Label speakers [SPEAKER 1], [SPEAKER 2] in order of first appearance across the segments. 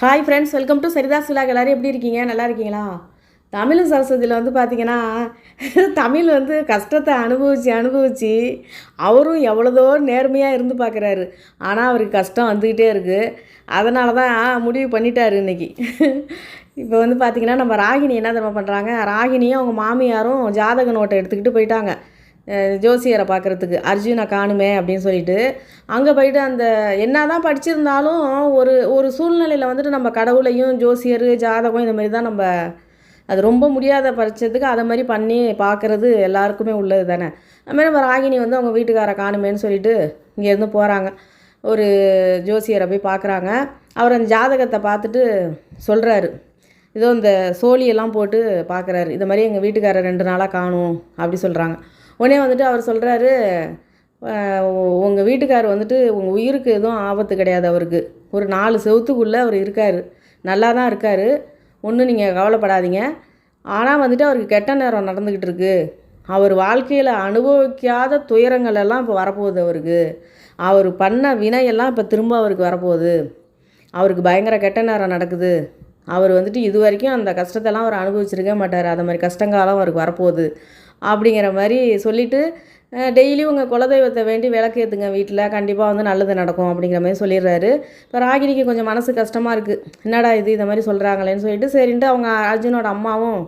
[SPEAKER 1] hi friends welcome to Saritha's விழா எல்லோரும் எப்படி இருக்கீங்க நல்லா இருக்கீங்களா தமிழ் சரஸ்வதியில் வந்து பார்த்திங்கன்னா தமிழ் வந்து கஷ்டத்தை அனுபவித்து அனுபவித்து அவரும் எவ்வளோதோ நேர்மையாக இருந்து பார்க்குறாரு ஆனால் அவருக்கு கஷ்டம் வந்துக்கிட்டே இருக்குது அதனால தான் முடிவு பண்ணிட்டார் இன்றைக்கி இப்போ வந்து பார்த்திங்கன்னா நம்ம ராகினி என்ன தர்மம் பண்ணுறாங்க ராகினியும் அவங்க மாமியாரும் ஜாதக நோட்டை எடுத்துக்கிட்டு போயிட்டாங்க ஜோசியரை பார்க்குறதுக்கு அர்ஜுனை காணுமே அப்படின்னு சொல்லிட்டு அங்கே போயிட்டு அந்த என்ன தான் படிச்சிருந்தாலும் ஒரு ஒரு சூழ்நிலையில் வந்துட்டு நம்ம கடவுளையும் ஜோசியர் ஜாதகம் இந்த மாதிரி தான் நம்ம அது ரொம்ப முடியாத பறிச்சதுக்கு அதை மாதிரி பண்ணி பார்க்குறது எல்லாருக்குமே உள்ளது தானே அதுமாதிரி நம்ம ராகினி வந்து அவங்க வீட்டுக்கார காணுமேன்னு சொல்லிட்டு இங்கேருந்து போகிறாங்க ஒரு ஜோசியரை போய் பார்க்குறாங்க அவர் அந்த ஜாதகத்தை பார்த்துட்டு சொல்கிறாரு ஏதோ இந்த சோழியெல்லாம் போட்டு பார்க்குறாரு இந்த மாதிரி எங்கள் வீட்டுக்காரர் ரெண்டு நாளாக காணும் அப்படி சொல்கிறாங்க உடனே வந்துட்டு அவர் சொல்கிறாரு உங்கள் வீட்டுக்கார் வந்துட்டு உங்கள் உயிருக்கு எதுவும் ஆபத்து கிடையாது அவருக்கு ஒரு நாலு செவத்துக்குள்ளே அவர் இருக்கார் நல்லா தான் இருக்கார் ஒன்றும் நீங்கள் கவலைப்படாதீங்க ஆனால் வந்துட்டு அவருக்கு கெட்ட நேரம் நடந்துக்கிட்டு இருக்குது அவர் வாழ்க்கையில் அனுபவிக்காத துயரங்கள் எல்லாம் இப்போ வரப்போகுது அவருக்கு அவர் பண்ண வினையெல்லாம் இப்போ திரும்ப அவருக்கு வரப்போகுது அவருக்கு பயங்கர கெட்ட நேரம் நடக்குது அவர் வந்துட்டு இது வரைக்கும் அந்த கஷ்டத்தெல்லாம் அவர் அனுபவிச்சிருக்க மாட்டார் அது மாதிரி கஷ்டங்காலம் அவருக்கு வரப்போகுது அப்படிங்கிற மாதிரி சொல்லிவிட்டு டெய்லி உங்கள் குலதெய்வத்தை வேண்டி விளக்கு ஏற்றுங்க வீட்டில் கண்டிப்பாக வந்து நல்லது நடக்கும் அப்படிங்கிற மாதிரி சொல்லிடுறாரு இப்போ ராகினிக்கு கொஞ்சம் மனசு கஷ்டமாக இருக்குது என்னடா இது இந்த மாதிரி சொல்கிறாங்களேன்னு சொல்லிட்டு சரின்ட்டு அவங்க அர்ஜுனோட அம்மாவும்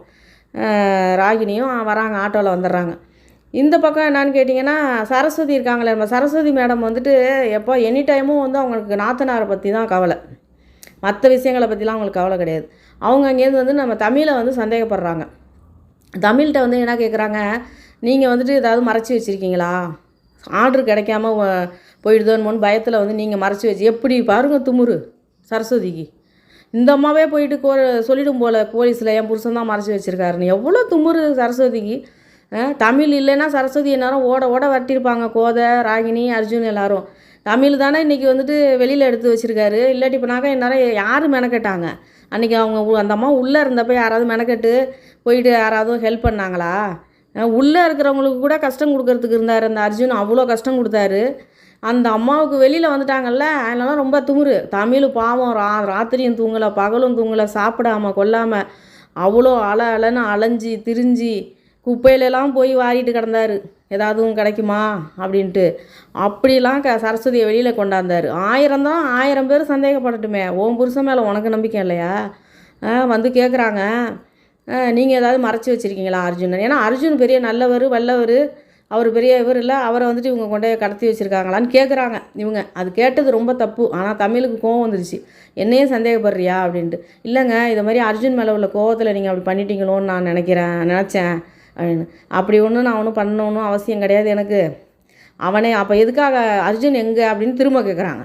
[SPEAKER 1] ராகினியும் வராங்க ஆட்டோவில் வந்துடுறாங்க இந்த பக்கம் என்னான்னு கேட்டிங்கன்னா சரஸ்வதி இருக்காங்களே நம்ம சரஸ்வதி மேடம் வந்துட்டு எப்போ எனி டைமும் வந்து அவங்களுக்கு நாத்தனாரை பற்றி தான் கவலை மற்ற விஷயங்களை பற்றிலாம் அவங்களுக்கு கவலை கிடையாது அவங்க அங்கேருந்து வந்து நம்ம தமிழை வந்து சந்தேகப்படுறாங்க தமிழ்கிட்ட வந்து என்ன கேட்குறாங்க நீங்கள் வந்துட்டு ஏதாவது மறைச்சி வச்சுருக்கீங்களா ஆர்டர் கிடைக்காம போயிடுதோன்னு பயத்தில் வந்து நீங்கள் மறைச்சி வச்சு எப்படி பாருங்கள் துமுரு சரஸ்வதிக்கு இந்த அம்மாவே போயிட்டு கோ சொல்லிடும் போல் போலீஸில் என் புருஷன் தான் மறைச்சி வச்சுருக்காருன்னு எவ்வளோ துமுரு சரஸ்வதிக்கு தமிழ் இல்லைன்னா சரஸ்வதி எல்லாரும் ஓட ஓட வரட்டியிருப்பாங்க கோதை ராகினி அர்ஜுன் எல்லாரும் தமிழ் தானே இன்றைக்கி வந்துட்டு வெளியில் எடுத்து வச்சுருக்காரு இல்லாட்டி இப்போனாக்கா என்னால் யார் மெனக்கட்டாங்க அன்றைக்கி அவங்க அந்த அம்மா உள்ளே இருந்தப்போ யாராவது மெனக்கெட்டு போயிட்டு யாராவது ஹெல்ப் பண்ணாங்களா உள்ளே இருக்கிறவங்களுக்கு கூட கஷ்டம் கொடுக்கறதுக்கு இருந்தார் அந்த அர்ஜுன் அவ்வளோ கஷ்டம் கொடுத்தாரு அந்த அம்மாவுக்கு வெளியில் வந்துட்டாங்கல்ல அதனால ரொம்ப துமுறு தமிழ் பாவம் ரா ராத்திரியும் தூங்கலை பகலும் தூங்கலை சாப்பிடாமல் கொல்லாமல் அவ்வளோ அல அலன்னு அலைஞ்சி திரிஞ்சு குப்பையிலலாம் போய் வாரிட்டு கிடந்தாரு ஏதாவதும் கிடைக்குமா அப்படின்ட்டு அப்படிலாம் க சரஸ்வதியை வெளியில் கொண்டாந்தார் ஆயிரம் தான் ஆயிரம் பேர் சந்தேகப்படட்டுமே ஓம் புருஷன் மேலே உனக்கு நம்பிக்கை இல்லையா வந்து கேட்குறாங்க நீங்கள் ஏதாவது மறைச்சி வச்சுருக்கீங்களா அர்ஜுனன் ஏன்னா அர்ஜுன் பெரிய நல்லவர் வல்லவர் அவர் பெரிய இவர் இல்லை அவரை வந்துட்டு இவங்க கொண்டே கடத்தி வச்சுருக்காங்களான்னு கேட்குறாங்க இவங்க அது கேட்டது ரொம்ப தப்பு ஆனால் தமிழுக்கு கோவம் வந்துருச்சு என்னையும் சந்தேகப்படுறியா அப்படின்ட்டு இல்லைங்க இது மாதிரி அர்ஜுன் மேலே உள்ள கோவத்தில் நீங்கள் அப்படி பண்ணிட்டீங்களோன்னு நான் நினைக்கிறேன் நினச்சேன் அப்படின்னு அப்படி ஒன்றும் நான் ஒன்றும் பண்ணணும் அவசியம் கிடையாது எனக்கு அவனே அப்போ எதுக்காக அர்ஜுன் எங்கே அப்படின்னு திரும்ப கேட்குறாங்க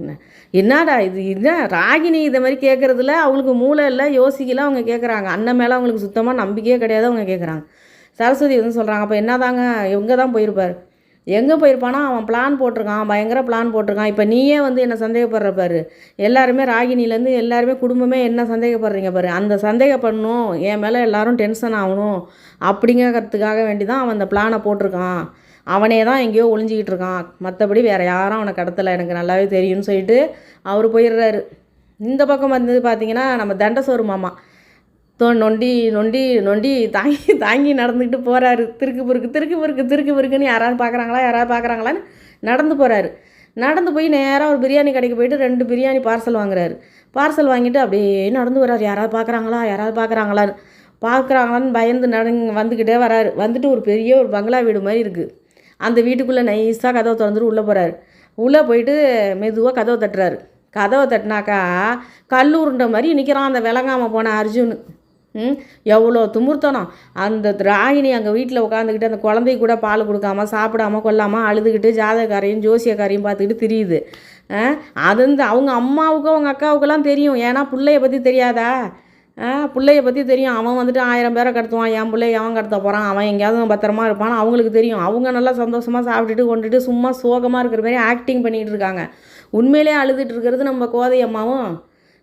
[SPEAKER 1] என்ன என்னடா இது என்ன ராகினி இதை மாதிரி கேட்குறதுல அவங்களுக்கு மூளை இல்லை யோசிக்கல அவங்க கேட்குறாங்க அண்ணன் மேலே அவங்களுக்கு சுத்தமாக நம்பிக்கையே கிடையாது அவங்க கேட்குறாங்க சரஸ்வதி வந்து சொல்கிறாங்க அப்போ என்னதாங்க இவங்க தான் போயிருப்பார் எங்கே போயிருப்பானா அவன் பிளான் போட்டிருக்கான் பயங்கர பிளான் போட்டிருக்கான் இப்போ நீயே வந்து என்ன சந்தேகப்படுற பாரு எல்லாருமே ராகினிலேருந்து எல்லாருமே குடும்பமே என்ன சந்தேகப்படுறீங்க பாரு அந்த சந்தேகப்படணும் என் மேலே எல்லோரும் டென்ஷன் ஆகணும் அப்படிங்கிறதுக்காக வேண்டி தான் அவன் அந்த பிளானை போட்டிருக்கான் அவனே தான் எங்கேயோ ஒளிஞ்சிக்கிட்டு இருக்கான் மற்றபடி வேறு யாரும் அவனை கடத்தலை எனக்கு நல்லாவே தெரியும்னு சொல்லிட்டு அவர் போயிடுறாரு இந்த பக்கம் வந்து பார்த்திங்கன்னா நம்ம தண்டசோறு மாமா தோ நொண்டி நொண்டி நொண்டி தாங்கி தாங்கி நடந்துக்கிட்டு போகிறாரு திருக்கு பொறுக்கு திருக்கு பொறுக்கு திருக்கு பொறுக்குன்னு யாராவது பார்க்குறாங்களா யாராவது பார்க்குறாங்களான்னு நடந்து போகிறாரு நடந்து போய் நேராக ஒரு பிரியாணி கடைக்கு போயிட்டு ரெண்டு பிரியாணி பார்சல் வாங்குறாரு பார்சல் வாங்கிட்டு அப்படியே நடந்து வர்றாரு யாராவது பார்க்குறாங்களா யாராவது பார்க்குறாங்களான்னு பார்க்குறாங்களான்னு பயந்து நட வந்துக்கிட்டே வராரு வந்துட்டு ஒரு பெரிய ஒரு பங்களா வீடு மாதிரி இருக்குது அந்த வீட்டுக்குள்ளே நைஸாக கதவை திறந்துட்டு உள்ளே போகிறாரு உள்ளே போயிட்டு மெதுவாக கதவை தட்டுறாரு கதவை தட்டினாக்கா கல்லூருன்ற மாதிரி நிற்கிறான் அந்த விளங்காமல் போன அர்ஜுனு எவ்வளோ துமுர்த்தனம் அந்த ராகினி அங்கே வீட்டில் உட்காந்துக்கிட்டு அந்த குழந்தை கூட பால் கொடுக்காம சாப்பிடாம கொல்லாமல் அழுதுகிட்டு ஜாதகாரையும் ஜோசியக்காரையும் பார்த்துக்கிட்டு தெரியுது அது வந்து அவங்க அம்மாவுக்கும் அவங்க அக்காவுக்கெல்லாம் தெரியும் ஏன்னா பிள்ளைய பற்றி தெரியாதா பிள்ளைய பற்றி தெரியும் அவன் வந்துட்டு ஆயிரம் பேரை கடத்துவான் என் பிள்ளைய அவன் கடத்த போகிறான் அவன் எங்கேயாவது பத்திரமா இருப்பான் அவங்களுக்கு தெரியும் அவங்க நல்லா சந்தோஷமாக சாப்பிட்டுட்டு கொண்டுட்டு சும்மா சோகமாக இருக்கிற மாதிரி ஆக்டிங் பண்ணிகிட்டு இருக்காங்க உண்மையிலே அழுதுட்டு இருக்கிறது நம்ம கோதை அம்மாவும்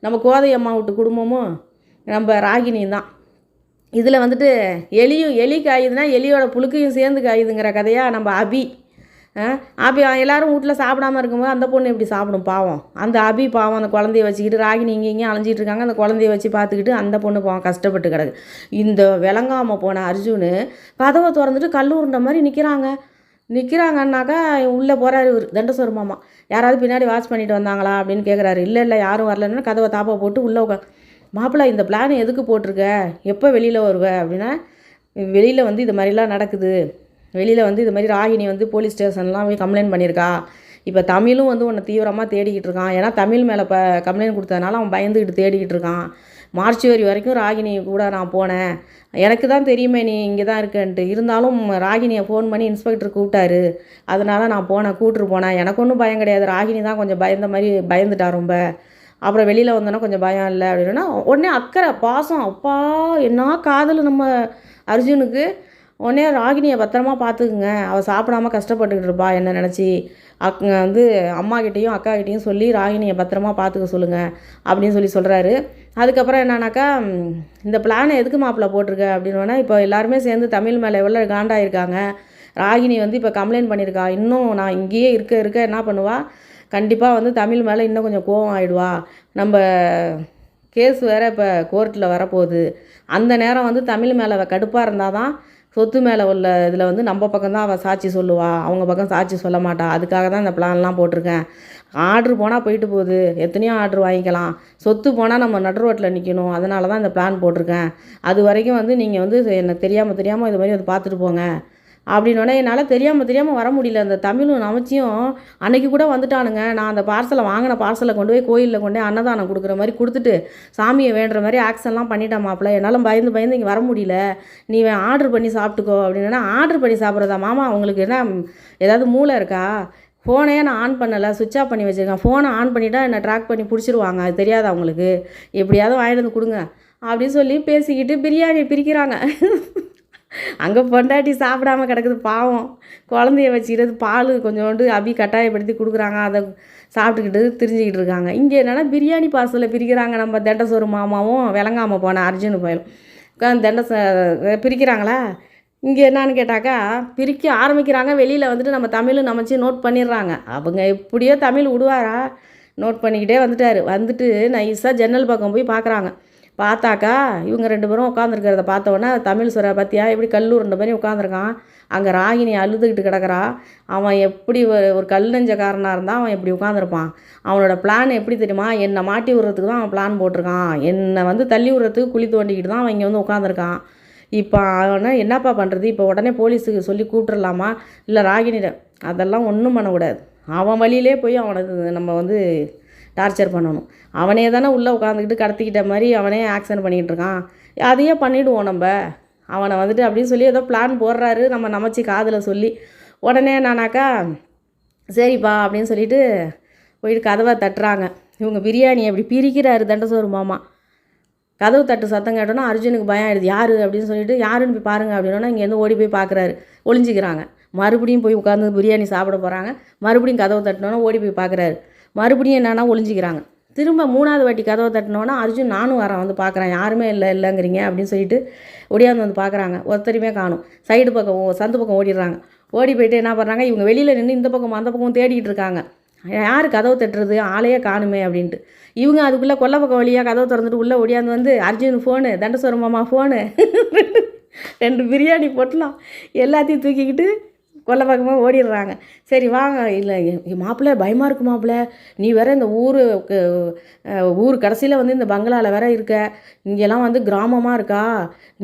[SPEAKER 1] நம்ம கோதை அம்மா விட்டு குடும்பமும் நம்ம ராகினியும் தான் இதில் வந்துட்டு எலியும் எலி காயுதுன்னா எலியோட புழுக்கையும் சேர்ந்து காயுதுங்கிற கதையாக நம்ம அபி அபி எல்லோரும் வீட்டில் சாப்பிடாம இருக்கும்போது அந்த பொண்ணு எப்படி சாப்பிடும் பாவம் அந்த அபி பாவம் அந்த குழந்தைய வச்சுக்கிட்டு ராகினி இங்கே இங்கேயும் அலைஞ்சிட்டு இருக்காங்க அந்த குழந்தைய வச்சு பார்த்துக்கிட்டு அந்த பொண்ணு போவோம் கஷ்டப்பட்டு கிடக்கு இந்த விளங்காமல் போன அர்ஜுனு கதவை திறந்துட்டு கல்லூருன்ற மாதிரி நிற்கிறாங்க நிற்கிறாங்கன்னாக்கா உள்ளே போகிறாரு இவர் தண்டசோர் மாமா யாராவது பின்னாடி வாட்ச் பண்ணிட்டு வந்தாங்களா அப்படின்னு கேட்குறாரு இல்லை இல்லை யாரும் வரலன்னு கதவை தாப்பா போட்டு உள்ளே உட்கா மாப்பிள்ளை இந்த பிளான் எதுக்கு போட்டிருக்க எப்போ வெளியில் வருவ அப்படின்னா வெளியில் வந்து இது மாதிரிலாம் நடக்குது வெளியில் வந்து இது மாதிரி ராகினி வந்து போலீஸ் ஸ்டேஷன்லாம் போய் கம்ப்ளைண்ட் பண்ணியிருக்கா இப்போ தமிழும் வந்து உன்னை தீவிரமாக தேடிக்கிட்டு இருக்கான் ஏன்னா தமிழ் மேலே இப்போ கம்ப்ளைண்ட் கொடுத்ததுனால அவன் பயந்துக்கிட்டு தேடிக்கிட்டு இருக்கான் மார்ச் வரி வரைக்கும் ராகினி கூட நான் போனேன் எனக்கு தான் தெரியுமே நீ இங்கே தான் இருக்கேன்ட்டு இருந்தாலும் ராகினியை ஃபோன் பண்ணி இன்ஸ்பெக்டர் கூப்பிட்டாரு அதனால் நான் போனேன் கூப்பிட்டு போனேன் எனக்கு ஒன்றும் பயம் கிடையாது ராகினி தான் கொஞ்சம் பயந்த மாதிரி பயந்துட்டான் ரொம்ப அப்புறம் வெளியில் வந்தோன்னா கொஞ்சம் பயம் இல்லை அப்படின்னா உடனே அக்கறை பாசம் அப்பா என்ன காதல் நம்ம அர்ஜுனுக்கு உடனே ராகினியை பத்திரமா பார்த்துக்குங்க அவள் சாப்பிடாம கஷ்டப்பட்டுக்கிட்டு இருப்பா என்ன நினச்சி அக் வந்து அம்மாக்கிட்டேயும் அக்காக்கிட்டேயும் சொல்லி ராகினியை பத்திரமா பார்த்துக்க சொல்லுங்கள் அப்படின்னு சொல்லி சொல்கிறாரு அதுக்கப்புறம் என்னன்னாக்கா இந்த பிளானை எதுக்கு மாப்பிள்ளை போட்டிருக்க அப்படின்னா இப்போ எல்லாருமே சேர்ந்து தமிழ் மேலே எவ்வளோ காண்டாயிருக்காங்க ராகினி வந்து இப்போ கம்ப்ளைண்ட் பண்ணியிருக்கா இன்னும் நான் இங்கேயே இருக்க இருக்க என்ன பண்ணுவாள் கண்டிப்பாக வந்து தமிழ் மேலே இன்னும் கொஞ்சம் கோவம் ஆகிடுவா நம்ம கேஸ் வேறு இப்போ கோர்ட்டில் வரப்போகுது அந்த நேரம் வந்து தமிழ் மேலே அவள் கடுப்பாக இருந்தால் தான் சொத்து மேலே உள்ள இதில் வந்து நம்ம பக்கம் தான் அவள் சாட்சி சொல்லுவா அவங்க பக்கம் சாட்சி சொல்ல மாட்டா அதுக்காக தான் இந்த பிளான்லாம் போட்டிருக்கேன் ஆர்டர் போனால் போயிட்டு போகுது எத்தனையோ ஆர்டர் வாங்கிக்கலாம் சொத்து போனால் நம்ம நடு ரோட்டில் நிற்கணும் அதனால தான் இந்த பிளான் போட்டிருக்கேன் அது வரைக்கும் வந்து நீங்கள் வந்து என்னை தெரியாமல் தெரியாமல் இது மாதிரி வந்து பார்த்துட்டு போங்க அப்படின்னோடனே என்னால் தெரியாமல் தெரியாமல் வர முடியல அந்த தமிழும் நமச்சியும் அன்னைக்கு கூட வந்துட்டானுங்க நான் அந்த பார்சலை வாங்கின பார்சலை கொண்டு போய் கோயிலில் கொண்டு போய் அன்னதானம் கொடுக்குற மாதிரி கொடுத்துட்டு சாமியை வேண்டுற மாதிரி ஆக்ஷன்லாம் பண்ணிட்டேன் மாப்பிள்ள என்னால் பயந்து பயந்து இங்கே வர முடியல நீ ஆர்டர் பண்ணி சாப்பிட்டுக்கோ அப்படின்னா ஆர்டர் பண்ணி சாப்பிட்றதா மாமா உங்களுக்கு என்ன ஏதாவது மூளை இருக்கா ஃபோனே நான் ஆன் பண்ணலை சுவிச் ஆஃப் பண்ணி வச்சுருக்கேன் ஃபோனை ஆன் பண்ணிவிட்டா என்னை ட்ராக் பண்ணி பிடிச்சிருவாங்க அது தெரியாது அவங்களுக்கு எப்படியாவது வாங்கிட்டு வந்து கொடுங்க அப்படின்னு சொல்லி பேசிக்கிட்டு பிரியாணி பிரிக்கிறாங்க அங்கே பொண்டாட்டி சாப்பிடாம கிடக்குது பாவம் குழந்தைய வச்சுக்கிறது பால் கொஞ்சோண்டு அபி கட்டாயப்படுத்தி கொடுக்குறாங்க அதை சாப்பிட்டுக்கிட்டு திரிஞ்சுக்கிட்டு இருக்காங்க இங்கே என்னென்னா பிரியாணி பார்சலில் பிரிக்கிறாங்க நம்ம தெண்டசோறு மாமாவும் விளங்காமல் போன அர்ஜுன் பயலும் தெண்ட பிரிக்கிறாங்களா இங்கே என்னான்னு கேட்டாக்கா பிரிக்க ஆரம்பிக்கிறாங்க வெளியில் வந்துட்டு நம்ம தமிழ் நமச்சு நோட் பண்ணிடுறாங்க அவங்க எப்படியோ தமிழ் விடுவாரா நோட் பண்ணிக்கிட்டே வந்துட்டார் வந்துட்டு நைஸாக ஜன்னல் பக்கம் போய் பார்க்குறாங்க பார்த்தாக்கா இவங்க ரெண்டு பேரும் உட்காந்துருக்கிறத பார்த்தோன்னே தமிழ் சுரா எப்படி இப்படி ரெண்டு மாதிரி உட்காந்துருக்கான் அங்கே ராகினி அழுதுகிட்டு கிடக்கிறா அவன் எப்படி ஒரு ஒரு கல் நெஞ்சக்காரனாக இருந்தால் அவன் எப்படி உட்காந்துருப்பான் அவனோட பிளான் எப்படி தெரியுமா என்னை மாட்டி விடுறதுக்கு தான் அவன் பிளான் போட்டிருக்கான் என்னை வந்து தள்ளி விடுறதுக்கு குழி தோண்டிக்கிட்டு தான் அவன் இங்கே வந்து உட்காந்துருக்கான் இப்போ அவனை என்னப்பா பண்ணுறது இப்போ உடனே போலீஸுக்கு சொல்லி கூப்பிட்றலாமா இல்லை ராகினிட அதெல்லாம் ஒன்றும் பண்ணக்கூடாது அவன் வழியிலே போய் அவனை நம்ம வந்து டார்ச்சர் பண்ணணும் அவனே தானே உள்ளே உட்காந்துக்கிட்டு கடத்திக்கிட்ட மாதிரி அவனே ஆக்ஷன் பண்ணிகிட்டு இருக்கான் அதையே பண்ணிவிடுவோம் நம்ம அவனை வந்துட்டு அப்படின்னு சொல்லி ஏதோ பிளான் போடுறாரு நம்ம நமச்சி காதில் சொல்லி உடனே நானாக்கா சரிப்பா அப்படின்னு சொல்லிட்டு போயிட்டு கதவை தட்டுறாங்க இவங்க பிரியாணி அப்படி பிரிக்கிறாரு தண்டசோறு மாமா கதவு தட்டு சத்தம் கேட்டோன்னா அர்ஜுனுக்கு பயம் ஆயிடுது யார் அப்படின்னு சொல்லிட்டு யாருன்னு போய் பாருங்க அப்படின்னா இங்கேருந்து ஓடி போய் பார்க்குறாரு ஒளிஞ்சிக்கிறாங்க மறுபடியும் போய் உட்காந்து பிரியாணி சாப்பிட போகிறாங்க மறுபடியும் கதவு தட்டினோன்னா ஓடி போய் பார்க்குறாரு மறுபடியும் என்னென்னா ஒளிஞ்சிக்கிறாங்க திரும்ப மூணாவது வாட்டி கதவை தட்டினோன்னா அர்ஜுன் நானும் வரேன் வந்து பார்க்குறேன் யாருமே இல்லை இல்லைங்கிறீங்க அப்படின்னு சொல்லிட்டு ஒடியாந்து வந்து பார்க்குறாங்க ஒருத்தருமே காணும் சைடு பக்கம் சந்து பக்கம் ஓடிடுறாங்க ஓடி போயிட்டு என்ன பண்ணுறாங்க இவங்க வெளியில் நின்று இந்த பக்கம் அந்த பக்கம் தேடிக்கிட்டு இருக்காங்க யார் கதவை தட்டுறது ஆளையே காணுமே அப்படின்ட்டு இவங்க அதுக்குள்ளே கொல்ல பக்கம் வழியாக கதவை திறந்துட்டு உள்ளே ஒடியாந்து வந்து அர்ஜுன் ஃபோனு தண்டசோரம் மாமா ஃபோனு ரெண்டு பிரியாணி போட்டலாம் எல்லாத்தையும் தூக்கிக்கிட்டு கொல்ல பக்கமாக ஓடிடுறாங்க சரி வாங்க இல்லை மாப்பிள்ளை பயமாக இருக்கு மாப்பிள்ளை நீ வேற இந்த ஊர் ஊர் கடைசியில் வந்து இந்த பங்களாவில் வேற இருக்க இங்கெல்லாம் வந்து கிராமமாக இருக்கா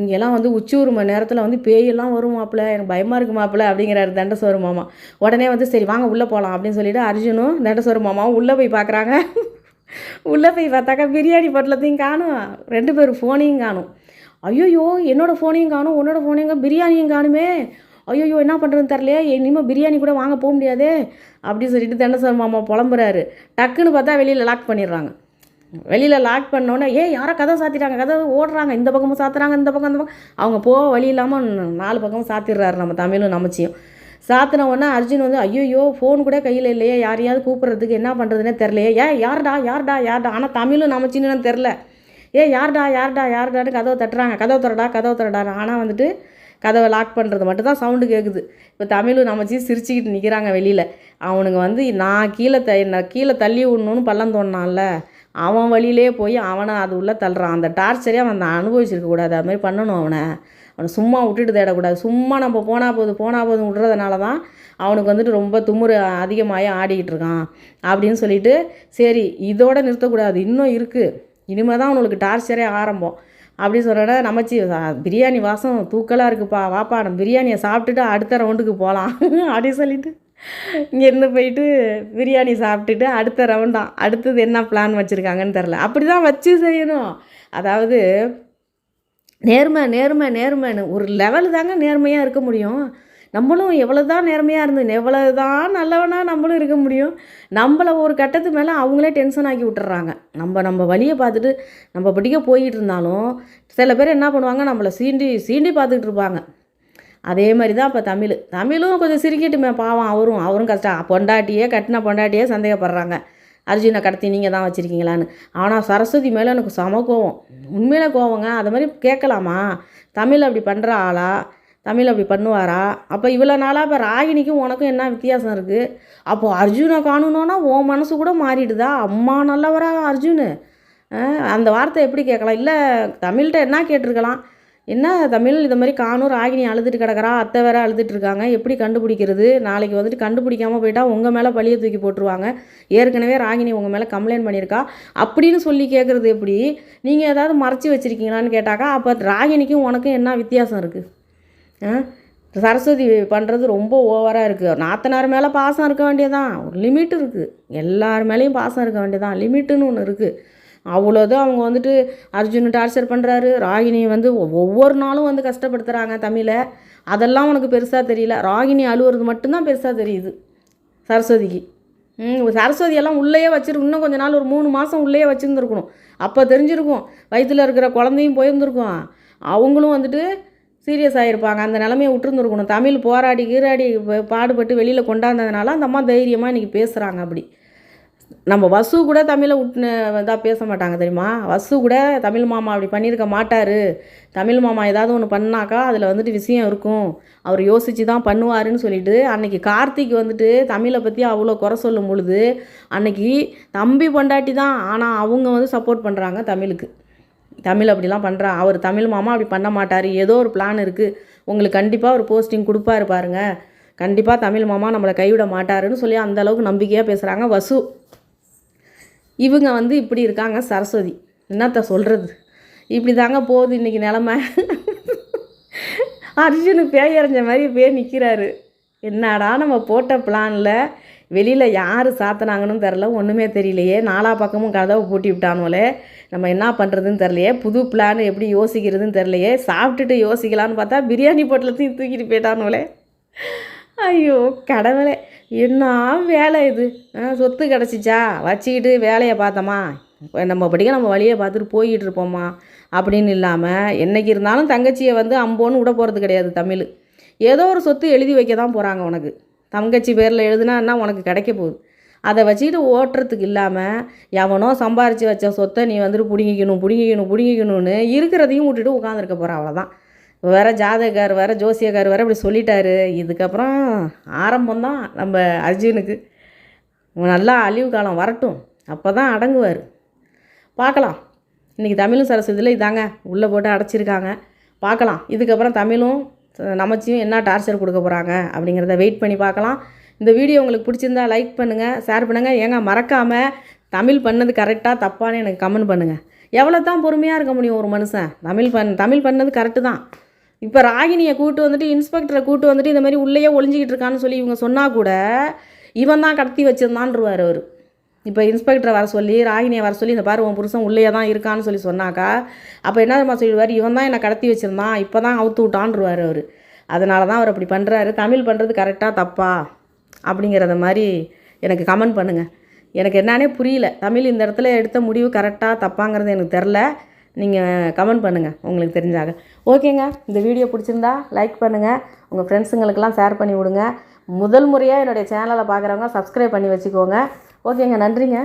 [SPEAKER 1] இங்கெல்லாம் வந்து உச்சி ஒரு மணி நேரத்தில் வந்து பேயெல்லாம் வரும் மாப்பிள்ளை எனக்கு பயமாக இருக்கு மாப்பிள்ளை அப்படிங்கிறாரு தண்டசோறு மாமா உடனே வந்து சரி வாங்க உள்ளே போகலாம் அப்படின்னு சொல்லிட்டு அர்ஜுனும் தண்டசோறு மாமாவும் உள்ளே போய் பார்க்குறாங்க உள்ளே போய் பார்த்தாக்கா பிரியாணி பட்டலத்தையும் காணும் ரெண்டு பேரும் ஃபோனையும் காணும் ஐயோயோ என்னோடய ஃபோனையும் காணும் உன்னோட ஃபோனையும் பிரியாணியும் காணுமே ஐயோ என்ன பண்ணுறதுன்னு தெரிலையே இனிமேல் பிரியாணி கூட வாங்க போக முடியாதே அப்படின்னு சொல்லிட்டு தண்டசாமி மாமா புலம்புறாரு டக்குன்னு பார்த்தா வெளியில் லாக் பண்ணிடுறாங்க வெளியில் லாக் பண்ணோன்னே ஏ யாரோ கதை சாத்திட்டாங்க கதை ஓடுறாங்க இந்த பக்கமும் சாத்துறாங்க இந்த பக்கம் அந்த பக்கம் அவங்க போக வழி இல்லாமல் நாலு பக்கமும் சாத்திடுறாரு நம்ம தமிழும் நமச்சியும் சாத்தின உடனே அர்ஜுன் வந்து ஐயோயோ ஃபோன் கூட கையில் இல்லையே யாரையாவது கூப்பிட்றதுக்கு என்ன பண்ணுறதுனே தெரிலையே ஏ யார்டா யார்டா யார்டா ஆனால் தமிழும் நமச்சின்னு தெரில ஏ யார்டா யார்டா யார்டான்னு கதவை தட்டுறாங்க கதவை தரடா கதவை தரடா ஆனால் வந்துட்டு கதவை லாக் பண்ணுறது மட்டும் தான் சவுண்டு கேட்குது இப்போ தமிழ் நமச்சி சிரிச்சுக்கிட்டு நிற்கிறாங்க வெளியில் அவனுங்க வந்து நான் கீழே த நான் கீழே தள்ளி விடணும்னு பள்ளம் தோணான்ல அவன் வழியிலே போய் அவனை அது உள்ளே தள்ளுறான் அந்த டார்ச்சரே அவன் அந்த அனுபவிச்சிருக்கக்கூடாது அது மாதிரி பண்ணணும் அவனை அவனை சும்மா விட்டுட்டு தேடக்கூடாது சும்மா நம்ம போனால் போதும் போனால் போதும் விடுறதுனால தான் அவனுக்கு வந்துட்டு ரொம்ப துமுறு அதிகமாகி ஆடிக்கிட்டு இருக்கான் அப்படின்னு சொல்லிட்டு சரி இதோட நிறுத்தக்கூடாது இன்னும் இருக்குது இனிமேல் தான் அவனுக்கு டார்ச்சரே ஆரம்பம் அப்படி சொன்னோன்னா நமச்சி பிரியாணி வாசம் தூக்கலாக இருக்குப்பா வாப்பா நம்ம பிரியாணியை சாப்பிட்டுட்டு அடுத்த ரவுண்டுக்கு போகலாம் அப்படின்னு சொல்லிட்டு இங்கேருந்து போயிட்டு பிரியாணி சாப்பிட்டுட்டு அடுத்த ரவுண்டாம் அடுத்தது என்ன பிளான் வச்சுருக்காங்கன்னு தெரில அப்படி தான் வச்சு செய்யணும் அதாவது நேர்மை நேர்மை நேர்மைன்னு ஒரு லெவலு தாங்க நேர்மையாக இருக்க முடியும் நம்மளும் எவ்வளோ தான் நேர்மையாக இருந்து எவ்வளோ தான் நல்லவனாக நம்மளும் இருக்க முடியும் நம்மளை ஒரு கட்டத்துக்கு மேலே அவங்களே டென்ஷன் ஆக்கி விட்டுறாங்க நம்ம நம்ம வழியை பார்த்துட்டு நம்ம படிக்க போயிட்டு இருந்தாலும் சில பேர் என்ன பண்ணுவாங்க நம்மளை சீண்டி சீண்டி பார்த்துக்கிட்டு இருப்பாங்க அதே மாதிரி தான் இப்போ தமிழ் தமிழும் கொஞ்சம் சிரிக்கட்டுமே பாவம் அவரும் அவரும் கஷ்டம் பொண்டாட்டியே கட்டின பொண்டாட்டியே சந்தேகப்படுறாங்க அர்ஜுனை கடத்தி நீங்கள் தான் வச்சுருக்கீங்களான்னு ஆனால் சரஸ்வதி மேலே எனக்கு சம கோவம் உண்மையில கோவங்க அது மாதிரி கேட்கலாமா தமிழ் அப்படி பண்ணுற ஆளா தமிழ் அப்படி பண்ணுவாரா அப்போ இவ்வளோ நாளாக இப்போ ராகினிக்கும் உனக்கும் என்ன வித்தியாசம் இருக்குது அப்போது அர்ஜுனை காணணுன்னா உன் மனசு கூட மாறிடுதா அம்மா நல்லவரா அர்ஜுனு அந்த வார்த்தை எப்படி கேட்கலாம் இல்லை தமிழ்கிட்ட என்ன கேட்டிருக்கலாம் என்ன தமிழ் இந்த மாதிரி காணும் ராகினி அழுதுட்டு கிடக்கிறா அத்தை வேற அழுதுட்டு இருக்காங்க எப்படி கண்டுபிடிக்கிறது நாளைக்கு வந்துட்டு கண்டுபிடிக்காமல் போயிட்டால் உங்கள் மேலே பழியை தூக்கி போட்டுருவாங்க ஏற்கனவே ராகினி உங்கள் மேலே கம்ப்ளைண்ட் பண்ணியிருக்கா அப்படின்னு சொல்லி கேட்குறது எப்படி நீங்கள் ஏதாவது மறைச்சி வச்சுருக்கீங்களான்னு கேட்டாக்கா அப்போ ராகினிக்கும் உனக்கும் என்ன வித்தியாசம் இருக்குது சரஸ்வதி பண்ணுறது ரொம்ப ஓவராக இருக்குது நாத்தனார் மேலே பாசம் இருக்க வேண்டியதான் ஒரு லிமிட் இருக்குது எல்லார் மேலேயும் பாசம் இருக்க வேண்டியதான் லிமிட்டுன்னு ஒன்று இருக்குது அவ்வளோதும் அவங்க வந்துட்டு அர்ஜுன் டார்ச்சர் பண்ணுறாரு ராகினி வந்து ஒவ்வொரு நாளும் வந்து கஷ்டப்படுத்துகிறாங்க தமிழை அதெல்லாம் உனக்கு பெருசாக தெரியல ராகினி அழுவுறது மட்டும்தான் பெருசாக தெரியுது சரஸ்வதிக்கு சரஸ்வதியெல்லாம் உள்ளேயே வச்சிரு இன்னும் கொஞ்ச நாள் ஒரு மூணு மாதம் உள்ளேயே வச்சுருந்துருக்கணும் அப்போ தெரிஞ்சிருக்கும் வயிற்றில் இருக்கிற குழந்தையும் போயிருந்துருக்கும் அவங்களும் வந்துட்டு சீரியஸ் ஆகிருப்பாங்க அந்த நிலமையை விட்டுருந்துருக்கணும் தமிழ் போராடி கீராடி பாடுபட்டு வெளியில் கொண்டாந்ததுனால அந்த அம்மா தைரியமாக இன்றைக்கி பேசுகிறாங்க அப்படி நம்ம வசு கூட தமிழை விட்டு இதாக பேச மாட்டாங்க தெரியுமா வசு கூட தமிழ் மாமா அப்படி பண்ணியிருக்க மாட்டார் தமிழ் மாமா ஏதாவது ஒன்று பண்ணாக்கா அதில் வந்துட்டு விஷயம் இருக்கும் அவர் யோசித்து தான் பண்ணுவாருன்னு சொல்லிட்டு அன்னைக்கு கார்த்திக் வந்துட்டு தமிழை பற்றி அவ்வளோ குறை சொல்லும் பொழுது அன்னைக்கு தம்பி பொண்டாட்டி தான் ஆனால் அவங்க வந்து சப்போர்ட் பண்ணுறாங்க தமிழுக்கு தமிழ் அப்படிலாம் பண்ணுறா அவர் தமிழ் மாமா அப்படி பண்ண மாட்டார் ஏதோ ஒரு பிளான் இருக்குது உங்களுக்கு கண்டிப்பாக ஒரு போஸ்டிங் கொடுப்பாரு இருப்பாருங்க கண்டிப்பாக தமிழ் மாமா நம்மளை கைவிட மாட்டாருன்னு சொல்லி அந்த அளவுக்கு நம்பிக்கையாக பேசுகிறாங்க வசு இவங்க வந்து இப்படி இருக்காங்க சரஸ்வதி என்னத்த சொல்கிறது இப்படி தாங்க போகுது இன்றைக்கி நிலமை அர்ஜுனு பேயறிஞ்ச மாதிரி பேர் நிற்கிறாரு என்னடா நம்ம போட்ட பிளானில் வெளியில் யார் சாத்தினாங்கன்னு தெரில ஒன்றுமே தெரியலையே நாலா பக்கமும் கதவை பூட்டி விட்டானோலே நம்ம என்ன பண்ணுறதுன்னு தெரிலையே புது பிளான் எப்படி யோசிக்கிறதுன்னு தெரிலையே சாப்பிட்டுட்டு யோசிக்கலான்னு பார்த்தா பிரியாணி பொட்டலத்தையும் தூக்கிட்டு போயிட்டானோலே ஐயோ கடவுளே என்ன வேலை இது சொத்து கிடச்சிச்சா வச்சுக்கிட்டு வேலையை பார்த்தோமா நம்ம படிக்க நம்ம வழியை பார்த்துட்டு போய்கிட்டு இருப்போமா அப்படின்னு இல்லாமல் என்றைக்கு இருந்தாலும் தங்கச்சியை வந்து அம்போன்னு விட போகிறது கிடையாது தமிழ் ஏதோ ஒரு சொத்து எழுதி வைக்க தான் போகிறாங்க உனக்கு தங்கச்சி பேரில் எழுதுனா என்ன உனக்கு கிடைக்க போகுது அதை வச்சுக்கிட்டு ஓட்டுறதுக்கு இல்லாமல் எவனோ சம்பாரித்து வச்ச சொத்தை நீ வந்துட்டு பிடுங்கிக்கணும் பிடுங்கிக்கணும் பிடுங்கிக்கணும்னு இருக்கிறதையும் விட்டுட்டு உட்காந்துருக்க போகிற அவ்வளோதான் வேறு ஜாதகர் வேறு ஜோசியக்கார் வேறு இப்படி சொல்லிட்டாரு இதுக்கப்புறம் ஆரம்பம் தான் நம்ம அர்ஜுனுக்கு நல்லா அழிவு காலம் வரட்டும் அப்போ தான் அடங்குவார் பார்க்கலாம் இன்றைக்கி தமிழும் சரஸ்வதியில் இதாங்க உள்ளே போட்டு அடைச்சிருக்காங்க பார்க்கலாம் இதுக்கப்புறம் தமிழும் நமச்சியும் என்ன டார்ச்சர் கொடுக்க போகிறாங்க அப்படிங்கிறத வெயிட் பண்ணி பார்க்கலாம் இந்த வீடியோ உங்களுக்கு பிடிச்சிருந்தா லைக் பண்ணுங்கள் ஷேர் பண்ணுங்கள் ஏங்க மறக்காமல் தமிழ் பண்ணது கரெக்டாக தப்பான்னு எனக்கு கமெண்ட் பண்ணுங்கள் எவ்வளோ தான் பொறுமையாக இருக்க முடியும் ஒரு மனுஷன் தமிழ் பண் தமிழ் பண்ணது கரெக்டு தான் இப்போ ராகினியை கூப்பிட்டு வந்துட்டு இன்ஸ்பெக்டரை கூப்பிட்டு வந்துட்டு இந்த மாதிரி உள்ளேயே ஒளிஞ்சிக்கிட்டு இருக்கான்னு சொல்லி இவங்க சொன்னால் கூட இவன் தான் கடத்தி வச்சிருந்தான்ருவார் அவர் இப்போ இன்ஸ்பெக்டரை வர சொல்லி ராகினியை வர சொல்லி இந்த பாரு உன் புருஷன் உள்ளே தான் இருக்கான்னு சொல்லி சொன்னாக்கா அப்போ என்ன தெரியுமா சொல்லிடுவார் இவன் தான் என்னை கடத்தி வச்சுருந்தான் இப்போ தான் அவுத்து விட்டான்ருவார் அவர் அதனால தான் அவர் அப்படி பண்ணுறாரு தமிழ் பண்ணுறது கரெக்டாக தப்பா அப்படிங்கிறத மாதிரி எனக்கு கமெண்ட் பண்ணுங்கள் எனக்கு என்னன்னே புரியல தமிழ் இந்த இடத்துல எடுத்த முடிவு கரெக்டாக தப்பாங்கிறது எனக்கு தெரில நீங்கள் கமெண்ட் பண்ணுங்கள் உங்களுக்கு தெரிஞ்சாக ஓகேங்க இந்த வீடியோ பிடிச்சிருந்தா லைக் பண்ணுங்கள் உங்கள் ஃப்ரெண்ட்ஸுங்களுக்கெல்லாம் ஷேர் பண்ணி விடுங்க முதல் முறையாக என்னுடைய சேனலை பார்க்குறவங்க சப்ஸ்கிரைப் பண்ணி வச்சுக்கோங்க ஓகேங்க நன்றிங்க